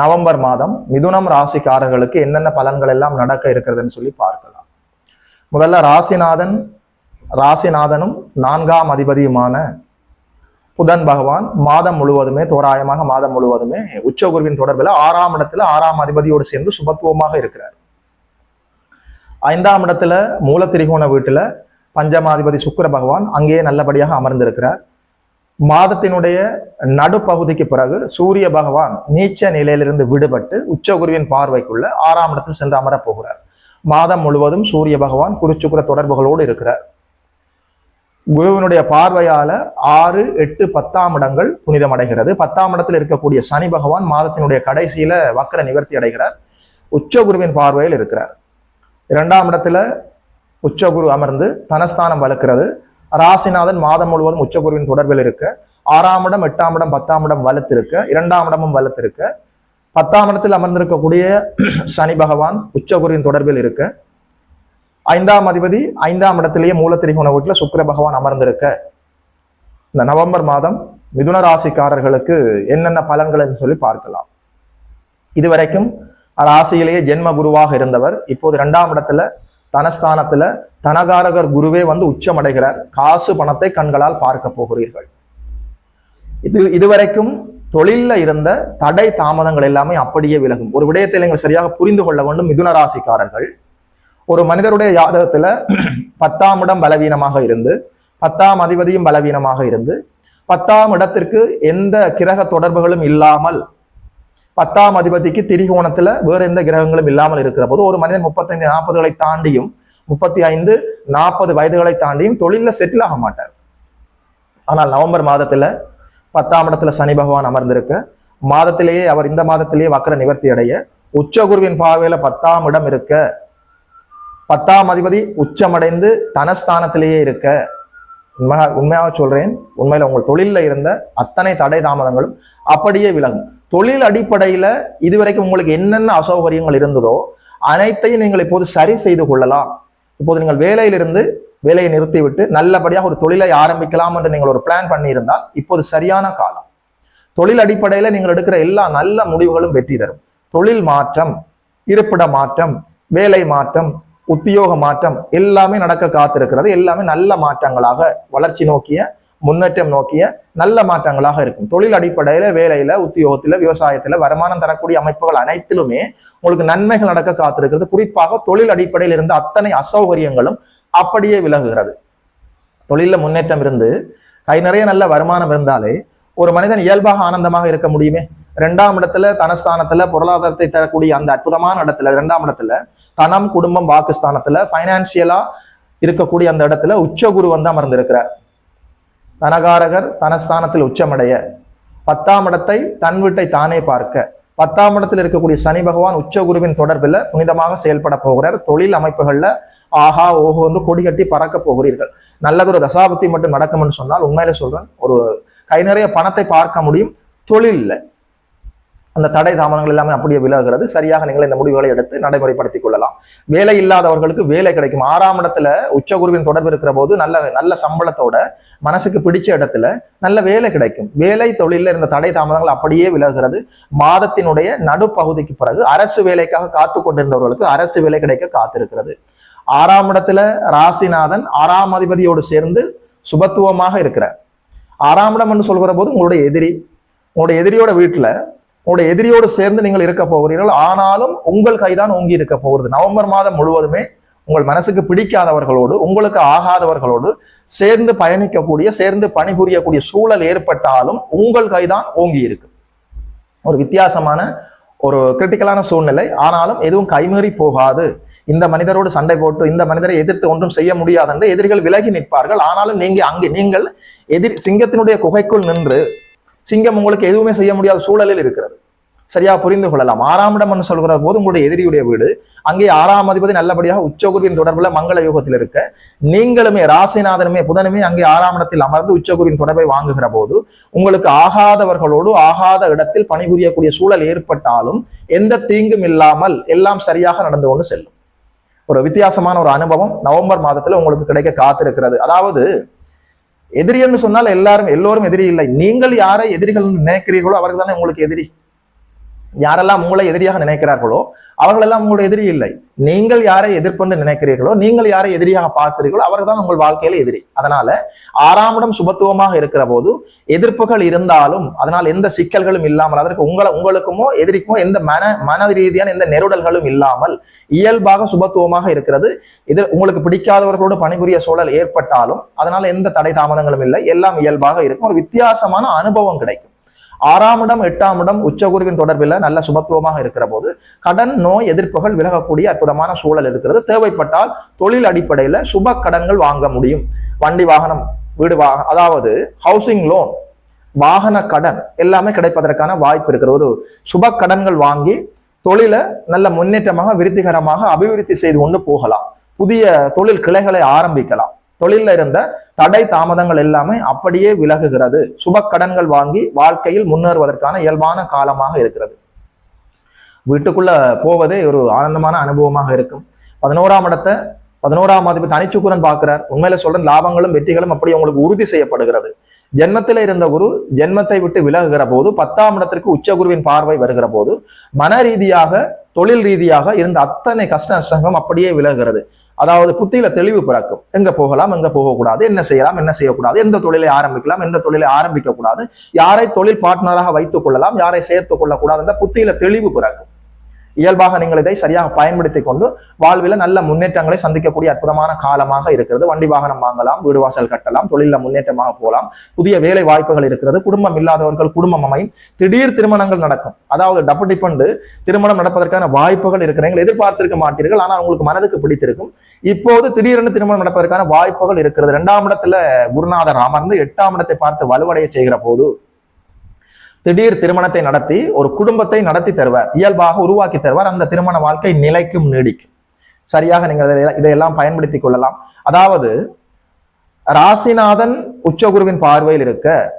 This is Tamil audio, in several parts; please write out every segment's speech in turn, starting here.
நவம்பர் மாதம் மிதுனம் ராசிக்காரர்களுக்கு என்னென்ன பலன்கள் எல்லாம் நடக்க இருக்கிறதுன்னு சொல்லி பார்க்கலாம். முதல்ல ராசிநாதன் ராசிநாதனும் நான்காம் அதிபதியுமான புதன் பகவான் மாதம் முழுவதுமே தோராயமாக மாதம் முழுவதுமே உச்சகுருவின் தொடர்பில் ஆறாம் இடத்துல ஆறாம் அதிபதியோடு சேர்ந்து சுபத்துவமாக இருக்கிறார். ஐந்தாம் இடத்துல மூலத்திரிகோண வீட்டில் பஞ்சமாதிபதி சுக்கிர பகவான் அங்கேயே நல்லபடியாக அமர்ந்திருக்கிறார். மாதத்தினுடைய நடுப்பகுதிக்கு பிறகு சூரிய பகவான் நீச்ச நிலையிலிருந்து விடுபட்டு உச்சகுருவின் பார்வைக்குள்ள ஆறாம் இடத்தில் சென்று அமரப் போகிறார். மாதம் முழுவதும் சூரிய பகவான் குருச்சுக்குர தொடர்புகளோடு இருக்கிறார். குருவினுடைய பார்வையால ஆறு எட்டு பத்தாம் இடங்கள் புனிதமடைகிறது. பத்தாம் இடத்தில் இருக்கக்கூடிய சனி பகவான் மாதத்தினுடைய கடைசியில வக்கர நிவர்த்தி அடைகிறார். உச்சகுருவின் பார்வையில் இருக்கிறார். இரண்டாம் இடத்துல உச்சகுரு அமர்ந்து தனஸ்தானம் வலுக்கிறது ராசிநாதன் மாதம் முழுவதும் உச்சகுருவின் தொடர்பில் இருக்கு. ஆறாம் இடம் எட்டாம் இடம் பத்தாம் இடம் வலுத்திருக்க இரண்டாம் இடமும் வளர்த்திருக்கு பத்தாம் இடத்தில் அமர்ந்திருக்கக்கூடிய சனி பகவான் உச்சகுருவின் தொடர்பில் இருக்கு. ஐந்தாம் அதிபதி ஐந்தாம் இடத்திலேயே மூலத்திரிகோண வீட்டில் சுக்கிர பகவான் அமர்ந்திருக்க. இந்த நவம்பர் மாதம் மிதுன ராசிக்காரர்களுக்கு என்னென்ன பலன்கள்னு சொல்லி பார்க்கலாம். இதுவரைக்கும் ராசியிலேயே ஜென்ம குருவாக இருந்தவர் இப்போது இரண்டாம் இடத்துல தனஸ்தானத்துல தனகாரகர் குருவே வந்து உச்சமடைகிறார். காசு பணத்தை கண்களால் பார்க்க போகிறீர்கள். இது இதுவரைக்கும் தொழிலில் இருந்த தடை தாமதங்கள் எல்லாமே அப்படியே விலகும். ஒரு விடயத்தை நீங்கள் சரியாக புரிந்து கொள்ள வேண்டும் மிதுன ராசிக்காரர்கள். ஒரு மனிதருடைய ஜாதகத்துல பத்தாம் இடம் பலவீனமாக இருந்து பத்தாம் அதிபதியும் பலவீனமாக இருந்து பத்தாம் இடத்திற்கு எந்த கிரக தொடர்புகளும் இல்லாமல் பத்தாம் அதிபதிக்கு திரிகோணத்துல வேற எந்த கிரகங்களும் இல்லாமல் இருக்கிற போது ஒரு மனிதன் முப்பத்தைந்து நாற்பதுகளை தாண்டியும் முப்பத்தி ஐந்து நாற்பது வயதுகளை தாண்டியும் தொழில செட்டில் ஆக மாட்டார். ஆனால் நவம்பர் மாதத்துல பத்தாம் இடத்துல சனி பகவான் அமர்ந்திருக்க மாதத்திலேயே அவர் இந்த மாதத்திலேயே வக்கர நிவர்த்தி அடைய உச்சகுருவின் பார்வையில பத்தாம் இடம் இருக்க பத்தாம் அதிபதி உச்சமடைந்து தனஸ்தானத்திலேயே இருக்க உண்மையாக உண்மையாக சொல்றேன் உண்மையில உங்கள் தொழிலில் இருந்த அத்தனை தடை தாமதங்களும் அப்படியே விலகும். தொழில் அடிப்படையில இதுவரைக்கும் உங்களுக்கு என்னென்ன அசௌகரியங்கள் இருந்ததோ அனைத்தையும் நீங்கள் இப்போது சரி செய்து கொள்ளலாம். இப்போது நீங்கள் வேலையிலிருந்து வேலையை நிறுத்திவிட்டு நல்லபடியாக ஒரு தொழிலை ஆரம்பிக்கலாம் என்று நீங்கள் ஒரு பிளான் பண்ணியிருந்தால் இப்போது சரியான காலம். தொழில் அடிப்படையில நீங்கள் எடுக்கிற எல்லா நல்ல முடிவுகளும் வெற்றி தரும். தொழில் மாற்றம் இருப்பிட மாற்றம் வேலை மாற்றம் உத்தியோக மாற்றம் எல்லாமே நடக்க காத்திருக்கிறது. எல்லாமே நல்ல மாற்றங்களாக வளர்ச்சி நோக்கிய முன்னேற்றம் நோக்கிய நல்ல மாற்றங்களாக இருக்கும். தொழில் அடிப்படையில வேலையில உத்தியோகத்துல விவசாயத்துல வருமானம் தரக்கூடிய அமைப்புகள் அனைத்திலுமே உங்களுக்கு நன்மைகள் நடக்க காத்திருக்கிறது. குறிப்பாக தொழில் அடிப்படையில் இருந்த அத்தனை அசௌகரியங்களும் அப்படியே விலகுகிறது. தொழில முன்னேற்றம் இருந்து கை நிறைய நல்ல வருமானம் இருந்தாலே ஒரு மனிதன் இயல்பாக ஆனந்தமாக இருக்க முடியுமே? ரெண்டாம் இடத்துல தனஸ்தானத்துல பொருளாதாரத்தை தரக்கூடிய அந்த அற்புதமான இடத்துல ரெண்டாம் இடத்துல தனம் குடும்பம் வாக்குஸ்தானத்துல பைனான்சியலா இருக்கக்கூடிய அந்த இடத்துல உச்சகுரு வந்து அமர்ந்திருக்கிறார். தனகாரகர் தனஸ்தானத்தில் உச்சமடைய. பத்தாம் இடத்தை தன் வீட்டை தானே பார்க்க. பத்தாம் இடத்தில் இருக்கக்கூடிய சனி பகவான் உச்சகுருவின் தொடர்பில் புனிதமாக செயல்பட போகிறார். தொழில் அமைப்புகளில் ஆஹா ஓஹோ என்று கொடி கட்டி பறக்க போகிறீர்கள். நல்லதொரு தசாபத்தி மட்டும் நடக்கும்னு சொன்னால் உண்மையில சொல்றேன் ஒரு கை நிறைய பணத்தை பார்க்க முடியும் தொழில்ல அந்த தடை தாமதங்கள் எல்லாமே அப்படியே விலகுகிறது. சரியாக நீங்கள் இந்த முடிவுகளை எடுத்து நடைமுறைப்படுத்திக் கொள்ளலாம். வேலை இல்லாதவர்களுக்கு வேலை கிடைக்கும். ஆறாம் இடத்துல உச்சகுருவின் தொடர்பு இருக்கிற போது நல்ல நல்ல சம்பளத்தோட மனசுக்கு பிடிச்ச இடத்துல நல்ல வேலை கிடைக்கும். வேலை தொழிலில் இருந்த தடை தாமதங்கள் அப்படியே விலகுகிறது. மாதத்தினுடைய நடுப்பகுதிக்கு பிறகு அரசு வேலைக்காக காத்து கொண்டிருந்தவர்களுக்கு அரசு வேலை கிடைக்க காத்திருக்கிறது. ஆறாம் இடத்துல ராசிநாதன் ஆறாம் அதிபதியோடு சேர்ந்து சுபத்துவமாக இருக்கிறார். ஆறாம் இடம் என்று சொல்கிற போது உங்களுடைய எதிரி உங்களுடைய எதிரியோட வீட்டில் உங்களுடைய எதிரியோடு சேர்ந்து நீங்கள் இருக்க போகிறீர்கள். ஆனாலும் உங்கள் கைதான் ஓங்கி இருக்க போகிறது. நவம்பர் மாதம் முழுவதுமே உங்கள் மனசுக்கு பிடிக்காதவர்களோடு உங்களுக்கு ஆகாதவர்களோடு சேர்ந்து பயணிக்கக்கூடிய சேர்ந்து பணிபுரியக்கூடிய சூழல் ஏற்பட்டாலும் உங்கள் கைதான் ஓங்கி இருக்கு. ஒரு வித்தியாசமான ஒரு கிரிட்டிக்கலான சூழ்நிலை. ஆனாலும் எதுவும் கைமீறி போகாது. இந்த மனிதரோடு சண்டை போட்டு இந்த மனிதரை எதிர்த்து ஒன்றும் செய்ய முடியாது என்று எதிரிகள் விலகி நிற்பார்கள். ஆனாலும் நீங்க அங்கே நீங்கள் எதிர் சிங்கத்தினுடைய குகைக்குள் நின்று சிங்கம் உங்களுக்கு எதுவுமே செய்ய முடியாத சூழலில் இருக்கிறது. சரியா புரிந்து கொள்ளலாம். ஆறாம் இடம் என்று சொல்கிற போது உங்களுடைய எதிரியுடைய வீடு. அங்கே ஆறாம் அதிபதி நல்லபடியாக உச்சகுருவின் தொடர்புல மங்கள யுகத்தில் இருக்க நீங்களுமே ராசிநாதனுமே புதனுமே அங்கே ஆறாம் இடத்தில் அமர்ந்து உச்சகுருவின் தொடர்பை வாங்குகிற போது உங்களுக்கு ஆகாதவர்களோடு ஆகாத இடத்தில் பணிபுரியக்கூடிய சூழல் ஏற்பட்டாலும் எந்த தீங்கும் இல்லாமல் எல்லாம் சரியாக நடந்து கொண்டு செல்லும். ஒரு வித்தியாசமான ஒரு அனுபவம். நவம்பர் மாதத்துல உங்களுக்கு கிடைக்க காத்திருக்கிறது. அதாவது எதிரின்னு சொன்னால் எல்லாரும் எல்லோரும் எதிரி இல்லை. நீங்கள் யாரை எதிரிகள் நினைக்கிறீர்களோ அவர்கள் தானே உங்களுக்கு எதிரி. யாரெல்லாம் உங்களை எதிரியாக நினைக்கிறார்களோ அவர்களெல்லாம் உங்களுடைய எதிரி இல்லை. நீங்கள் யாரை எதிர்ப்புன்னு நினைக்கிறீர்களோ நீங்கள் யாரை எதிரியாக பார்க்கிறீர்களோ அவர்கள் தான் உங்கள் வாழ்க்கையில எதிரி. அதனால ஆறாம் இடம் சுபத்துவமாக இருக்கிற போது எதிர்ப்புகள் இருந்தாலும் அதனால் எந்த சிக்கல்களும் இல்லாமல் அதற்கு உங்களை உங்களுக்குமோ எதிரிக்குமோ எந்த மன மன ரீதியான எந்த நெருடல்களும் இல்லாமல் இயல்பாக சுபத்துவமாக இருக்கிறது. இது உங்களுக்கு பிடிக்காதவர்களோடு பணிபுரிய சூழல் ஏற்பட்டாலும் அதனால எந்த தடை தாமதங்களும் இல்லை. எல்லாம் இயல்பாக இருக்கும். ஒரு வித்தியாசமான அனுபவம் கிடைக்கும். ஆறாம் இடம் எட்டாம் இடம் உச்சகுருவின் தொடர்பில் நல்ல சுபத்துவமாக இருக்கிற போது கடன் நோய் எதிர்ப்புகள் விலகக்கூடிய அற்புதமான சூழல் இருக்கிறது. தேவைப்பட்டால் தொழில் அடிப்படையில் சுப கடன்கள் வாங்க முடியும். வண்டி வாகனம் வீடு வா அதாவது ஹவுசிங் லோன் வாகன கடன் எல்லாமே கிடைப்பதற்கான வாய்ப்பு இருக்கிற ஒரு சுப கடன்கள் வாங்கி தொழிலை நல்ல முன்னேற்றமாக விருத்திகரமாக அபிவிருத்தி செய்து கொண்டு போகலாம். புதிய தொழில் கிளைகளை ஆரம்பிக்கலாம். தொழில இருந்த தடை தாமதங்கள் எல்லாமே அப்படியே விலகுகிறது. சுப கடன்கள் வாங்கி வாழ்க்கையில் முன்னேறுவதற்கான இயல்பான காலமாக இருக்கிறது. வீட்டுக்குள்ள போவதே ஒரு ஆனந்தமான அனுபவமாக இருக்கும். பதினோராம் இடத்தை பதினோராம் அதிபதி தனிச்சுக்குரன் பார்க்கிறார். உண்மையில சொல்றேன் லாபங்களும் வெற்றிகளும் அப்படி உங்களுக்கு உறுதி செய்யப்படுகிறது. ஜென்மத்தில் இருந்த குரு ஜென்மத்தை விட்டு விலகுகிற போது பத்தாம் இடத்திற்கு உச்சகுருவின் பார்வை வருகிற போது மன ரீதியாக தொழில் ரீதியாக இருந்த அத்தனை கஷ்ட நஷ்டங்களும் அப்படியே விலகுகிறது. அதாவது புத்தியில தெளிவு பிறக்கும். எங்க போகலாம் எங்க போகக்கூடாது என்ன செய்யலாம் என்ன செய்யக்கூடாது எந்த தொழிலை ஆரம்பிக்கலாம் எந்த தொழிலை ஆரம்பிக்க கூடாது யாரை தொழில் பார்ட்னராக வைத்துக் கொள்ளலாம் யாரை சேர்த்துக் கொள்ளக்கூடாது என்ற புத்தியில தெளிவு பிறக்கும். இயல்பாக நீங்கள் இதை சரியாக பயன்படுத்தி கொண்டு வாழ்வில் நல்ல முன்னேற்றங்களை சந்திக்கக்கூடிய அற்புதமான காலமாக இருக்கிறது. வண்டி வாகனம் வாங்கலாம் வீடு வாசல் கட்டலாம் தொழில முன்னேற்றமாக போகலாம். புதிய வேலை வாய்ப்புகள் இருக்கிறது. குடும்பம் இல்லாதவர்கள் குடும்பம் அமையும். திடீர் திருமணங்கள் நடக்கும். அதாவது டப்பு டிப்பண்டு திருமணம் நடப்பதற்கான வாய்ப்புகள் இருக்கிறீர்கள் எதிர்பார்த்திருக்க மாட்டீர்கள். ஆனால் உங்களுக்கு மனதுக்கு பிடித்திருக்கும். இப்போது திடீரென திருமணம் நடப்பதற்கான வாய்ப்புகள் இருக்கிறது. இரண்டாம் இடத்துல குருநாதர் அமர்ந்து எட்டாம் இடத்தை பார்த்து வலுவடைய செய்கிற போது திடீர் திருமணத்தை நடத்தி ஒரு குடும்பத்தை நடத்தி தருவார். இயல்பாக உருவாக்கி தருவார். அந்த திருமண வாழ்க்கை நிலைக்கும் நீடிக்கும். சரியாக நீங்கள் இதை- இதையெல்லாம் பயன்படுத்திக் கொள்ளலாம். அதாவது ராசிநாதன் உச்சகுருவின் பார்வையில் இருக்க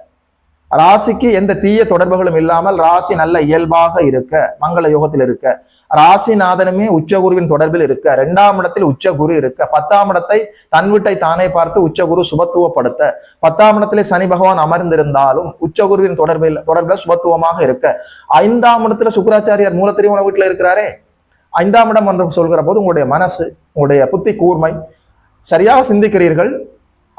ராசிக்கு எந்த தீய தொடர்புகளும் இல்லாமல் ராசி நல்ல இயல்பாக இருக்க மங்கள யோகத்தில் இருக்க. ராசிநாதனுமே உச்சகுருவின் தொடர்பில் இருக்க. இரண்டாம் இடத்தில் உச்சகுரு இருக்க. பத்தாம் இடத்தை தன் வீட்டை தானே பார்த்து உச்சகுரு சுபத்துவப்படுத்த. பத்தாம் இடத்திலே சனி பகவான் அமர்ந்திருந்தாலும் உச்சகுருவின் தொடர்பில் தொடர்பில் சுபத்துவமாக இருக்க. ஐந்தாம் இடத்துல சுக்கராச்சாரியார் மூலத்திரிவன வீட்டில் இருக்கிறாரே. ஐந்தாம் இடம் என்று சொல்கிற போது உங்களுடைய மனசு உங்களுடைய புத்தி கூர்மை சரியாக சிந்திக்கிறீர்கள்.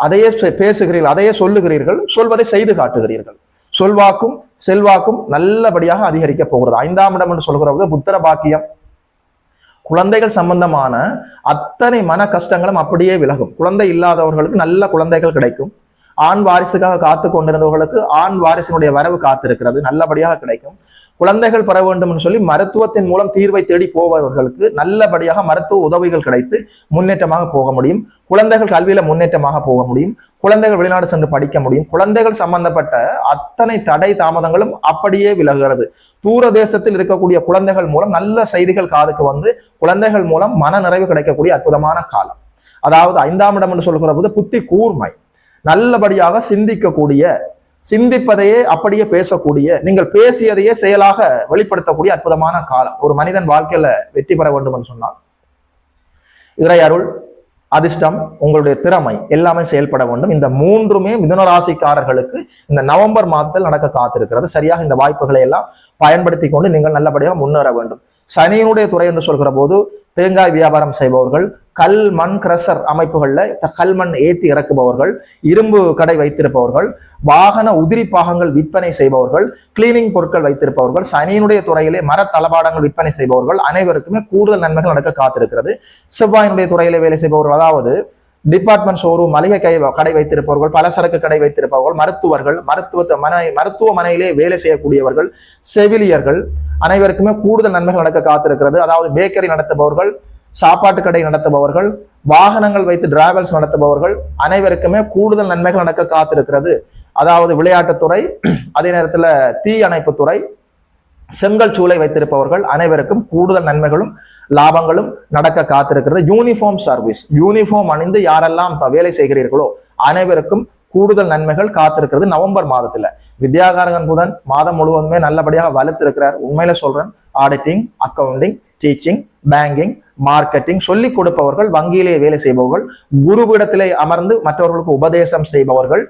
அதையே பேசுகிறீர்கள் அதையே சொல்லுகிறீர்கள் சொல்வதை செய்து காட்டுகிறீர்கள். சொல்வாக்கும் செல்வாக்கும் நல்லபடியாக அதிகரிக்க போகிறது. ஐந்தாம் இடம் என்று சொல்கிற போது புத்திர பாக்கியம். குழந்தைகள் சம்பந்தமான அத்தனை மன கஷ்டங்களும் அப்படியே விலகும். குழந்தை இல்லாதவர்களுக்கு நல்ல குழந்தைகள் கிடைக்கும். ஆண் வாரிசுக்காக காத்து கொண்டிருந்தவர்களுக்கு ஆண் வாரிசினுடைய வரவு காத்திருக்கிறது. நல்லபடியாக கிடைக்கும். குழந்தைகள் பெற வேண்டும் என்று சொல்லி மருத்துவத்தின் மூலம் தீர்வை தேடி போபவர்களுக்கு நல்லபடியாக மருத்துவ உதவிகள் கிடைத்து முன்னேற்றமாக போக முடியும். குழந்தைகள் கல்வியில முன்னேற்றமாக போக முடியும். குழந்தைகள் வெளிநாடு சென்று படிக்க முடியும். குழந்தைகள் சம்பந்தப்பட்ட அத்தனை தடை தாமதங்களும் அப்படியே விலகுகிறது தூர தேசத்தில் இருக்கக்கூடிய குழந்தைகள் மூலம் நல்ல செய்திகள் காதுக்கு வந்து குழந்தைகள் மூலம் மன நிறைவு கிடைக்கக்கூடிய அற்புதமான காலம். அதாவது ஐந்தாம் இடம் என்று சொல்கிற போது புத்தி கூர்மை. நல்லபடியாக சிந்திக்கக்கூடிய சிந்திப்பதையே அப்படியே பேசக்கூடிய நீங்கள் பேசியதையே செயலாக வெளிப்படுத்தக்கூடிய அற்புதமான காலம். ஒரு மனிதன் வாழ்க்கையில வெற்றி பெற வேண்டும் என்று சொன்னால் இறை அருள் அதிர்ஷ்டம் உங்களுடைய திறமை எல்லாமே செயல்பட வேண்டும். இந்த மூன்றுமே மிதனராசிக்காரர்களுக்கு இந்த நவம்பர் மாதத்தில் நடக்க காத்திருக்கிறது. சரியாக இந்த வாய்ப்புகளை எல்லாம் பயன்படுத்தி கொண்டு நீங்கள் நல்லபடியாக முன்னேற வேண்டும். சனியினுடைய துறை என்று சொல்கிற போது தேங்காய் வியாபாரம் செய்பவர்கள் கல் மண் கிரஷர் அமைப்புகளில் கல் மண் ஏற்றி இறக்குபவர்கள் இரும்பு கடை வைத்திருப்பவர்கள் வாகன உதிரி பாகங்கள் விற்பனை செய்பவர்கள் கிளீனிங் பொருட்கள் வைத்திருப்பவர்கள் சனியினுடைய துறையிலே மர தளபாடங்கள் விற்பனை செய்பவர்கள் அனைவருக்குமே கூடுதல் நன்மைகள் நடக்க காத்திருக்கிறது. செவ்வாயினுடைய துறையிலே வேலை செய்பவர்கள் அதாவது டிபார்ட்மெண்ட் ஷோரூம் மளிகை கை கடை வைத்திருப்பவர்கள் பலசரக்கு கடை வைத்திருப்பவர்கள் மருத்துவர்கள் மருத்துவ மனை மருத்துவமனையிலே வேலை செய்யக்கூடியவர்கள் செவிலியர்கள் அனைவருக்குமே கூடுதல் நன்மைகள் நடக்க காத்திருக்கிறது. அதாவது பேக்கரி நடத்துபவர்கள் சாப்பாட்டு கடை நடத்துபவர்கள் வாகனங்கள் வைத்து டிராவல்ஸ் நடத்துபவர்கள் அனைவருக்குமே கூடுதல் நன்மைகள் நடக்க காத்திருக்கிறது. அதாவது விளையாட்டுத்துறை அதே நேரத்தில் தீ அணைப்புத்துறை செங்கல் சூளை வைத்திருப்பவர்கள் அனைவருக்கும் கூடுதல் நன்மைகளும் லாபங்களும் நடக்க காத்திருக்கிறது. யூனிஃபார்ம் சர்வீஸ் யூனிஃபார்ம் அணிந்து யாரெல்லாம் வேலை செய்கிறீர்களோ அனைவருக்கும் கூடுதல் நன்மைகள் காத்திருக்கிறது நவம்பர் மாதத்துல. வித்யாகாரகன் புதன் மாதம் முழுவதுமே நல்லபடியாக வலுத்திருக்கிறார். உண்மையில சொல்றேன் auditing accounting teaching banking marketing சொல்லிக் கொடுப்பவர்கள் வங்கியிலே வேலை செய்பவர்கள் குருவிடத்திலே அமர்ந்து மற்றவர்களுக்கு உபதேசம் செய்பவர்கள்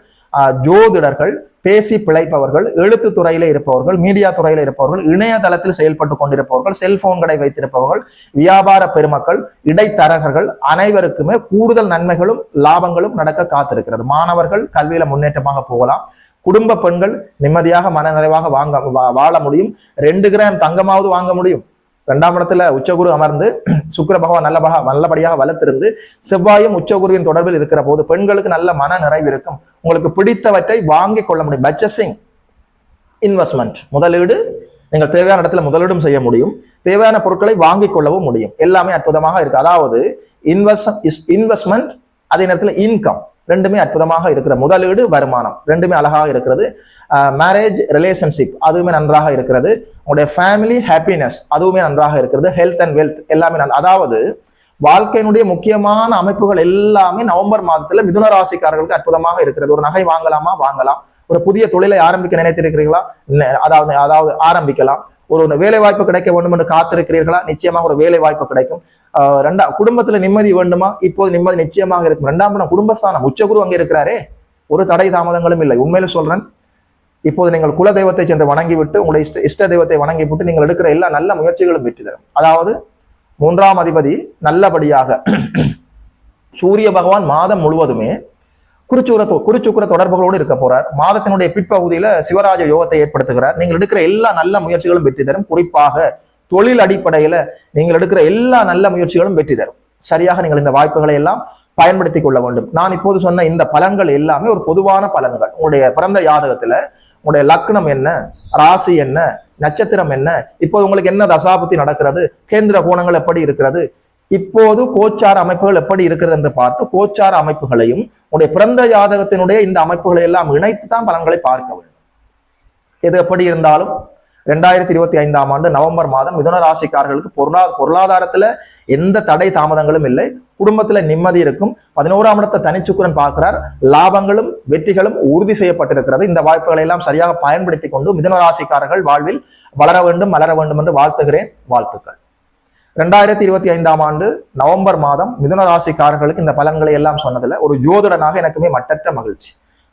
ஜோதிடர்கள் பேசி பிழைப்பவர்கள் எழுத்து துறையில இருப்பவர்கள் மீடியா துறையில இருப்பவர்கள் இணையதளத்தில் செயல்பட்டு கொண்டிருப்பவர்கள் செல்போன்களை வைத்திருப்பவர்கள் வியாபார பெருமக்கள் இடைத்தரகர்கள் அனைவருக்குமே கூடுதல் நன்மைகளும் லாபங்களும் நடக்க காத்திருக்கிறது. மாணவர்கள் கல்வியில முன்னேற்றமாக போகலாம். குடும்ப பெண்கள் நிம்மதியாக மனநிறைவாக வாங்க வா- வாழ முடியும். ரெண்டு கிராம் தங்கமாவது வாங்க முடியும். இரண்டாம் இடத்துல உச்சகுரு அமர்ந்து சுக்கர பகவான் நல்லபக நல்லபடியாக வளர்த்திருந்து செவ்வாயும் உச்சகுருவின் தொடர்பில் இருக்கிற போது பெண்களுக்கு நல்ல மன நிறைவு இருக்கும். உங்களுக்கு பிடித்தவற்றை வாங்கி கொள்ள முடியும். Budgeting investment. முதலீடு நீங்கள் தேவையான இடத்துல முதலீடும் செய்ய முடியும். தேவையான பொருட்களை வாங்கிக் கொள்ளவும் முடியும். எல்லாமே அற்புதமாக இருக்கு. அதாவது இன்வெஸ்ட் இன்வெஸ்ட்மெண்ட் அதே நேரத்தில் இன்கம் ரெண்டுமே அற்புதமாக இருக்கிற முதலீடு வருமானம். ரெண்டுமே அழகாக இருக்கிறது. மேரேஜ் ரிலேஷன்ஷிப் அதுவுமே நன்றாக இருக்கிறது. உங்களுடைய ஃபேமிலி ஹாப்பினஸ் அதுவுமே நன்றாக இருக்கிறது. ஹெல்த் அண்ட் வெல்த் எல்லாமே நன் அதாவது வாழ்க்கையினுடைய முக்கியமான அமைப்புகள் எல்லாமே நவம்பர் மாதத்துல மிதுன ராசிக்காரர்களுக்கு அற்புதமாக இருக்கிறது. ஒரு நகை வாங்கலாமா? வாங்கலாம். ஒரு புதிய தொழிலை ஆரம்பிக்க நினைத்திருக்கிறீர்களா? அதாவது அதாவது ஆரம்பிக்கலாம். ஒரு வேலை வாய்ப்பு கிடைக்க வேண்டும் என்று காத்திருக்கிறீர்களா? நிச்சயமாக ஒரு வேலை வாய்ப்பு கிடைக்கும் ரெண்டா குடும்பத்துல நிம்மதி வேண்டுமா? இப்போது நிம்மதி நிச்சயமாக இருக்கும். ரெண்டாம் இடம் குடும்பஸ்தானம். உச்சகுரு அங்கே இருக்கிறாரே. ஒரு தடை தாமதங்களும் இல்லை. உண்மையில சொல்றேன். இப்போது நீங்கள் குல தெய்வத்தை சென்று வணங்கிவிட்டு உங்களுடைய இஷ்ட இஷ்ட தெய்வத்தை வணங்கிவிட்டு நீங்கள் எடுக்கிற எல்லா நல்ல முயற்சிகளும் வெற்றி தரும். அதாவது மூன்றாம் அதிபதி நல்லபடியாக. சூரிய பகவான் மாதம் முழுவதுமே குறிச்சுக்குற தொ- குறிச்சுக்குற தொடர்புகளோடு இருக்க போறார். மாதத்தினுடைய பிற்பகுதியில சிவராஜ யோகத்தை ஏற்படுத்துகிறார். நீங்கள் எடுக்கிற எல்லா நல்ல முயற்சிகளும் வெற்றி தரும். குறிப்பாக தொழில் அடிப்படையில நீங்கள் எடுக்கிற எல்லா நல்ல முயற்சிகளும் வெற்றி தரும். சரியாக நீங்கள் இந்த வாய்ப்புகளை எல்லாம் பயன்படுத்திக் கொள்ள வேண்டும். நான் இப்போது சொன்ன இந்த பலன்கள் எல்லாமே ஒரு பொதுவான பலன்கள். உங்களுடைய பிறந்த ஜாதகத்துல உங்களுடைய லக்னம் என்ன? ராசி என்ன? நட்சத்திரம் என்ன? இப்போது உங்களுக்கு என்ன தசாபத்தி நடக்கிறது? கேந்திர கோணங்கள் எப்படி இருக்கிறது? இப்போது கோச்சார அமைப்புகள் எப்படி இருக்கிறது என்று பார்த்து கோச்சார அமைப்புகளையும் உங்களுடைய பிறந்த ஜாதகத்தினுடைய இந்த அமைப்புகளை எல்லாம் இணைத்து தான் பலன்களை பார்க்க வேண்டும். எது எப்படி இருந்தாலும் ரெண்டாயிரத்தி இருபத்தி ஐந்தாம் ஆண்டு நவம்பர் மாதம் மிதுன ராசிக்காரர்களுக்கு பொருளா பொருளாதாரத்துல எந்த தடை தாமதங்களும் இல்லை. குடும்பத்துல நிம்மதி இருக்கும். பதினோராம் இடத்தை தனிச்சுக்குரன் பார்க்கிறார். லாபங்களும் வெற்றிகளும் உறுதி செய்யப்பட்டிருக்கிறது. இந்த வாய்ப்புகளை எல்லாம் சரியாக பயன்படுத்தி கொண்டு மிதுன ராசிக்காரர்கள் வாழ்வில் வளர வேண்டும் மலர வேண்டும் என்று வாழ்த்துகிறேன். வாழ்த்துக்கள். ரெண்டாயிரத்தி இருபத்தி ஐந்தாம் ஆண்டு நவம்பர் மாதம் மிதுன ராசிக்காரர்களுக்கு இந்த பலன்களை எல்லாம் சொன்னதில் ஒரு ஜோதிடனாக எனக்குமே மட்டற்ற மகிழ்ச்சி.